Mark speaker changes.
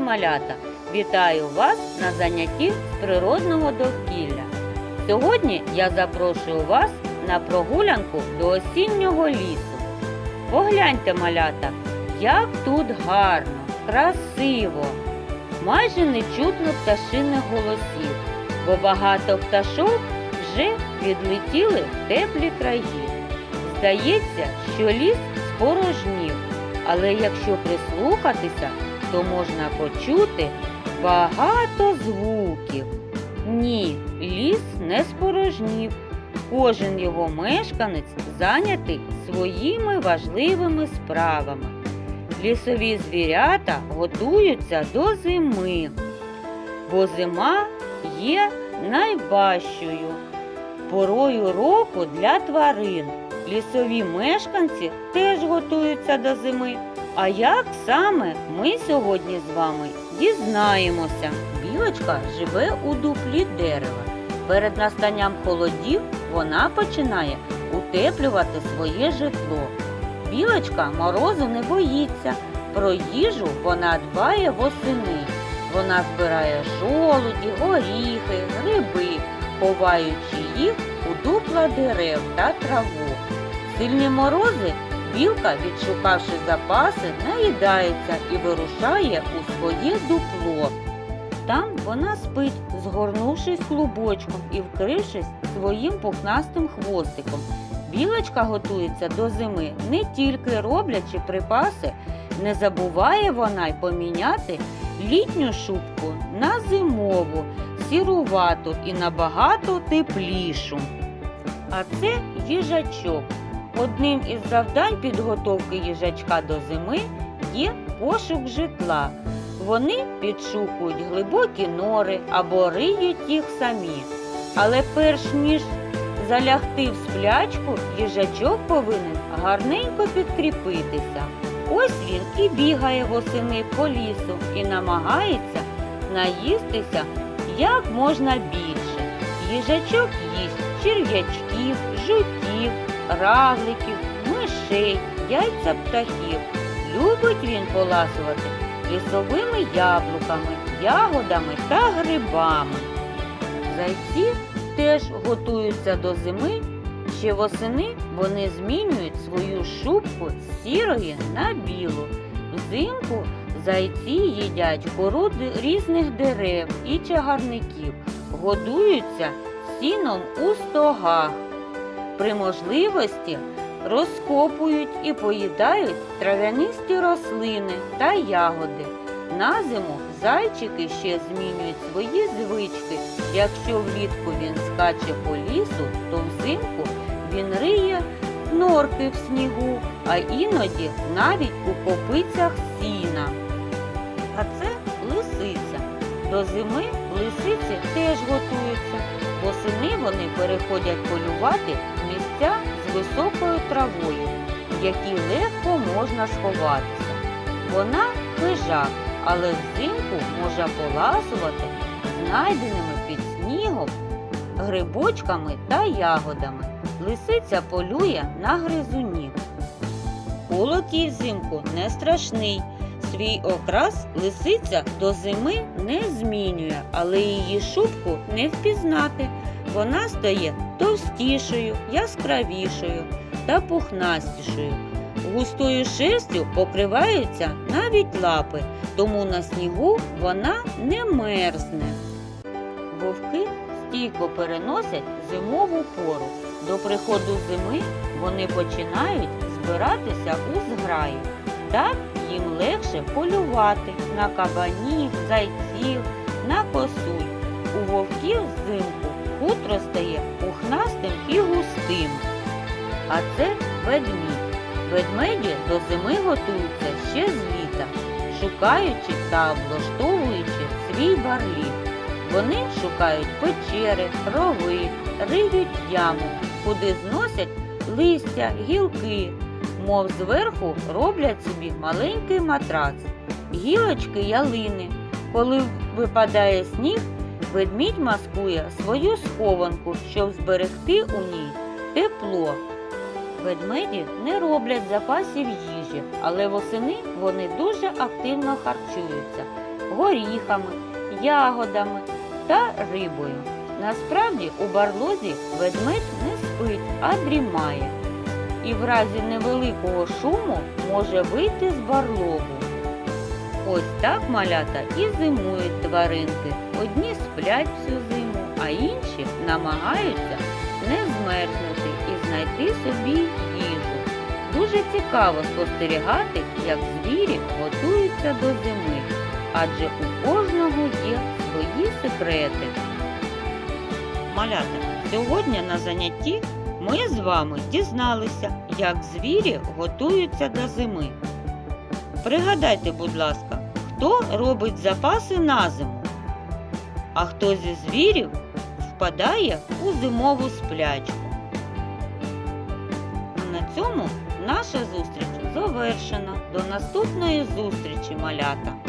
Speaker 1: малята! Вітаю вас на занятті з природного довкілля. Сьогодні я запрошую вас на прогулянку до осіннього лісу. Погляньте, малята, як тут гарно, красиво. Майже не чутно пташиних голосів, бо багато пташок вже відлетіли в теплі краї. Здається, що ліс спорожнів, але якщо прислухатися, то можна почути багато звуків. Ні, ліс не спорожнів. Кожен його мешканець зайнятий своїми важливими справами. Лісові звірята готуються до зими, бо зима є найважчою порою року для тварин. Лісові мешканці теж готуються до зими. А як саме ми сьогодні з вами дізнаємося? Білочка живе у дуплі дерева. Перед настанням холодів вона починає утеплювати своє житло. Білочка морозу не боїться. Про їжу вона дбає восени. Вона збирає жолуді, горіхи, гриби, ховаючи їх у дупла дерев та траву. Сильні морози білка, відшукавши запаси, наїдається і вирушає у своє дупло. Там вона спить, згорнувшись клубочком і вкрившись своїм пухнастим хвостиком. Білочка готується до зими не тільки роблячи припаси, не забуває вона й поміняти літню шубку на зимову, сірувату і набагато теплішу. А це їжачок. Одним із завдань підготовки їжачка до зими є пошук житла. Вони підшукують глибокі нори або риють їх самі. Але перш ніж залягти в сплячку, їжачок повинен гарненько підкріпитися. Ось він і бігає восени по лісу і намагається наїстися як можна більше. Їжачок їсть черв'ячків, жуків, равликів, мишей, яйця птахів. Любить він поласувати лісовими яблуками, ягодами та грибами. Зайці теж готуються до зими. Ще восени вони змінюють свою шубку з сірої на білу. Взимку зайці їдять кору різних дерев і чагарників, годуються сіном у стогах. При можливості розкопують і поїдають трав'янисті рослини та ягоди. На зиму зайчики ще змінюють свої звички. Якщо влітку він скаче по лісу, то взимку він риє норки в снігу, а іноді навіть у копицях сіна. А це лисиця. До зими лисиці теж готуються. Восени вони переходять полювати в місця з високою травою, в які легко можна сховатися. Вона хижак, але взимку може поласувати знайденими під снігом грибочками та ягодами. Лисиця полює на гризунів. Холод їй взимку не страшний. Свій окрас лисиця до зими не змінює, але її шубку не впізнати. Вона стає товстішою, яскравішою та пухнастішою. Густою шерстю покриваються навіть лапи, тому на снігу вона не мерзне. Вовки стійко переносять зимову пору. До приходу зими вони починають збиратися у зграю. Так їм легше полювати на кабанів, зайців, на косуль. У вовків взимку хутро стає пухнастим і густим. А це ведмідь. Ведмеді до зими готуються ще з літа, шукаючи та облаштовуючи свій барліг. Вони шукають печери, рови, риють яму, куди зносять листя, гілки, мов зверху роблять собі маленький матрац, гілочки ялини. Коли випадає сніг, ведмідь маскує свою схованку, щоб зберегти у ній тепло. Ведмеді не роблять запасів їжі, але восени вони дуже активно харчуються. горіхами, ягодами та рибою. Насправді у барлозі ведмедь не спить, а дрімає. І в разі невеликого шуму може вийти з барлогу. Ось так малята і зимують тваринки. Одні сплять всю зиму, а інші намагаються не змерзнути і знайти собі їжу. Дуже цікаво спостерігати, як звірі готуються до зими, адже у кожного є свої секрети. Малята, сьогодні на занятті ми з вами дізналися, як звірі готуються до зими. Пригадайте, будь ласка, хто робить запаси на зиму, а хто зі звірів впадає у зимову сплячку. На цьому наша зустріч завершена. До наступної зустрічі, малята!